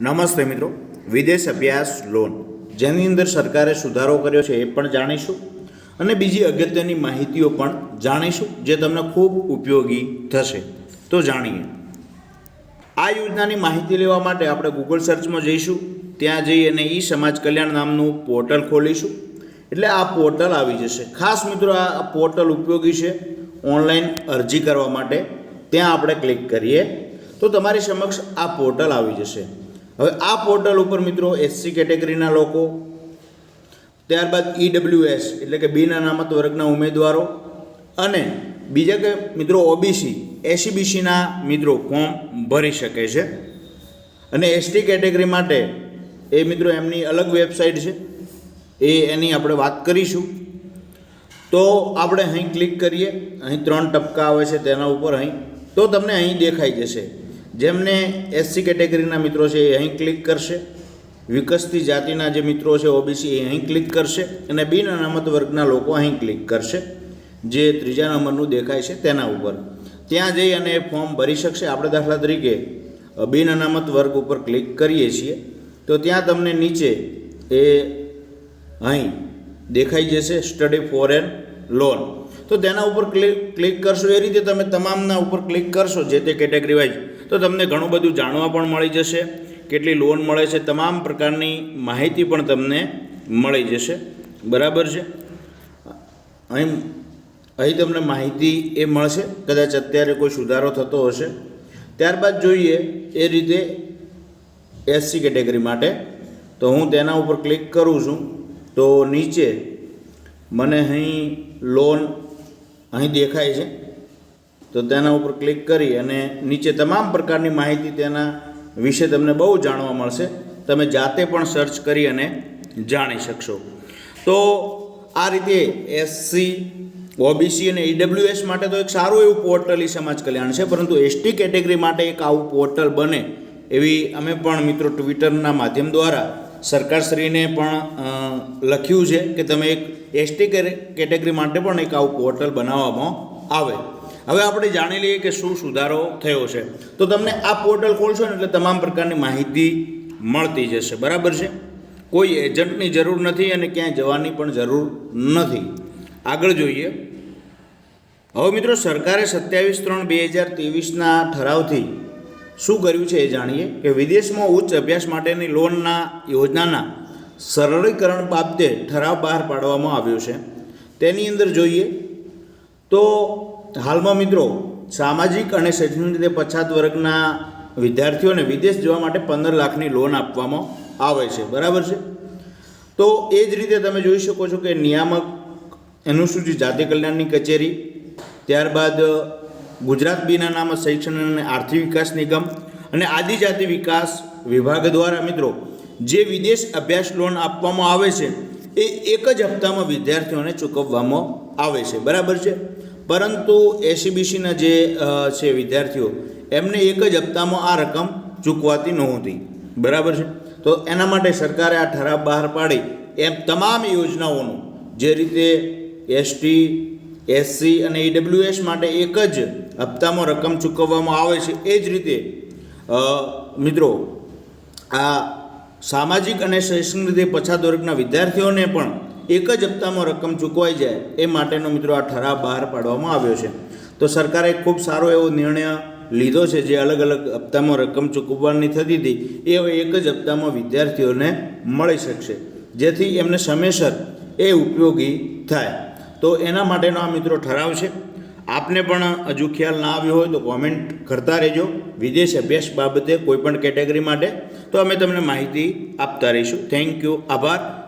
નમસ્તે મિત્રો, વિદેશ અભ્યાસ લોન. જેની અંદર સરકારે સુધારો કર્યો છે એ પણ જાણીશું. અને બીજી અગત્યની માહિતીઓ પણ જાણીશું, જે તમને ખૂબ ઉપયોગી થશે. તો જાણીએ. આ યોજનાની માહિતી લેવા માટે આપણે ગૂગલ સર્ચમાં જઈશું. ત્યાં જઈ અને ઈ સમાજ કલ્યાણ નામનું પોર્ટલ ખોલીશું. એટલે આ પોર્ટલ આવી જશે. ખાસ મિત્રો, આ પોર્ટલ ઉપયોગી છે ઓનલાઈન અરજી કરવા માટે. ત્યાં આપણે ક્લિક કરીએ. તો તમારી સમક્ષ આ પોર્ટલ આવી જશે. હવે આ પોર્ટલ ઉપર મિત્રો એસસી કેટેગરીના લોકો, ત્યારબાદ ઈડબ્લ્યુએસ એટલે કે બીના નામત વર્ગના ઉમેદવારો, અને બીજા કે મિત્રો ઓબીસી એસીબીસીના મિત્રો ફોર્મ ભરી શકે છે. અને એસટી કેટેગરી માટે એ મિત્રો એમની અલગ વેબસાઇટ છે, એ એની આપણે વાત કરીશું. તો આપણે અહીં ક્લિક કરીએ, અહીં ત્રણ ટપકા આવે છે તેના ઉપર અહીં. તો તમને અહીં દેખાઈ જશે. જેમને એસસી કેટેગરીના મિત્રો છે એ અહીં ક્લિક કરશે. વિકસતી જાતિના જે મિત્રો છે ઓબીસી એ અહીં ક્લિક કરશે. અને બિન અનામત વર્ગના લોકો અહીં ક્લિક કરશે. જે ત્રીજા નંબરનું દેખાય છે તેના ઉપર. ત્યાં જઈ અને એ ફોર્મ ભરી શકશે. આપણે દાખલા તરીકે બિન અનામત વર્ગ ઉપર ક્લિક કરીએ છીએ. તો ત્યાં તમને નીચે એ અહીં દેખાઈ જશે સ્ટડી ફોરેન લોન તો તેના ઉપર ક્લિક ક્લિક કરશો. એ રીતે તમે તમામના ઉપર ક્લિક કરશો, જે તે કેટેગરી વાઇઝ તો તમને ઘણું બધું જાણવા પણ મળી જશે. કેટલી લોન મળે છે, તમામ પ્રકારની માહિતી પણ તમને મળી જશે. બરાબર છે? અહીં અહીં તમને માહિતી એ મળશે, કદાચ અત્યારે કોઈ સુધારો થતો હશે. ત્યારબાદ જોઈએ એ રીતે એસસી કેટેગરી માટે. તો હું તેના ઉપર ક્લિક કરું છું. તો નીચે મને અહીં લોન અહીં દેખાય છે. તો તેના ઉપર ક્લિક કરી અને નીચે તમામ પ્રકારની માહિતી તેના વિશે તમને બહુ જાણવા મળશે. તમે જાતે પણ સર્ચ કરી અને જાણી શકશો. તો આ રીતે એસસી ઓબીસી અને ઈડબ્લ્યુએસ માટે તો એક સારું એવું પોર્ટલ ઈ સમાજ કલ્યાણ છે, પરંતુ એસટી કેટેગરી માટે એક આવું પોર્ટલ બને એવી અમે પણ મિત્રો ટ્વિટરના માધ્યમ દ્વારા સરકારશ્રીને પણ લખ્યું છે કે તમે એક એસટી કેટેગરી માટે પણ એક આવું પોર્ટલ બનાવવામાં આવે. હવે આપણે જાણી લઈએ કે શું સુધારો થયો છે. તો તમને આ પોર્ટલ ખોલશો ને એટલે તમામ પ્રકારની માહિતી મળતી જશે. બરાબર છે? કોઈ એજન્ટની જરૂર નથી અને ક્યાંય જવાની પણ જરૂર નથી. આગળ જોઈએ. હવે મિત્રો, સરકારે સત્યાવીસ ત્રણ બે હજાર ત્રેવીસના ઠરાવથી શું કર્યું છે એ જાણીએ કે વિદેશમાં ઉચ્ચ અભ્યાસ માટેની લોનના યોજનાના સરળીકરણ બાબતે ઠરાવ બહાર પાડવામાં આવ્યો છે. તેની અંદર જોઈએ તો હાલમાં મિત્રો, સામાજિક અને શૈક્ષણિક રીતે પછાત વર્ગના વિદ્યાર્થીઓને વિદેશ જવા માટે પંદર લાખની લોન આપવામાં આવે છે. બરાબર છે? તો એ જ રીતે તમે જોઈ શકો છો કે નિયામક અનુસૂચિત જાતિ કલ્યાણની કચેરી, ત્યારબાદ ગુજરાત બીના નામ શૈક્ષણિક અને આર્થિક વિકાસ નિગમ અને આદિજાતિ વિકાસ વિભાગ દ્વારા મિત્રો, જે વિદેશ અભ્યાસ લોન આપવામાં આવે છે, એ એક જ હપ્તામાં વિદ્યાર્થીઓને ચૂકવવામાં આવે છે. બરાબર છે? પરંતુ એસીબીસીના જે છે વિદ્યાર્થીઓ, એમને એક જ હપ્તામાં આ રકમ ચૂકવાતી નહોતી. બરાબર છે? તો એના માટે સરકારે આ ઠરાવ બહાર પાડી એમ તમામ યોજનાઓનું, જે રીતે એસટી એસસી અને ઈડબ્લ્યુએસ માટે એક જ હપ્તામાં રકમ ચૂકવવામાં આવે છે, એ જ રીતે મિત્રો, આ સામાજિક અને શૈક્ષણિક રીતે પછાત વર્ગના વિદ્યાર્થીઓને પણ એક જ હપ્તામાં રકમ ચૂકવાઈ જાય એ માટેનો મિત્રો આ ઠરાવ બહાર પાડવામાં આવ્યો છે. તો સરકારે ખૂબ સારો એવો નિર્ણય લીધો છે જે અલગ અલગ હપ્તામાં રકમ ચૂકવવાની થતી હતી, એ હવે એક જ હપ્તામાં વિદ્યાર્થીઓને મળી શકશે. જેથી એમને સમયસર એ ઉપયોગી થાય. તો એના માટેનો આ મિત્રો ઠરાવ છે. આપને પણ હજુ ખ્યાલ ના આવ્યો હોય તો કોમેન્ટ કરતા રહેજો. વિદેશ અભ્યાસ બાબતે કોઈપણ કેટેગરી માટે તો અમે તમને માહિતી આપતા રહીશું. થેન્ક યુ આભાર.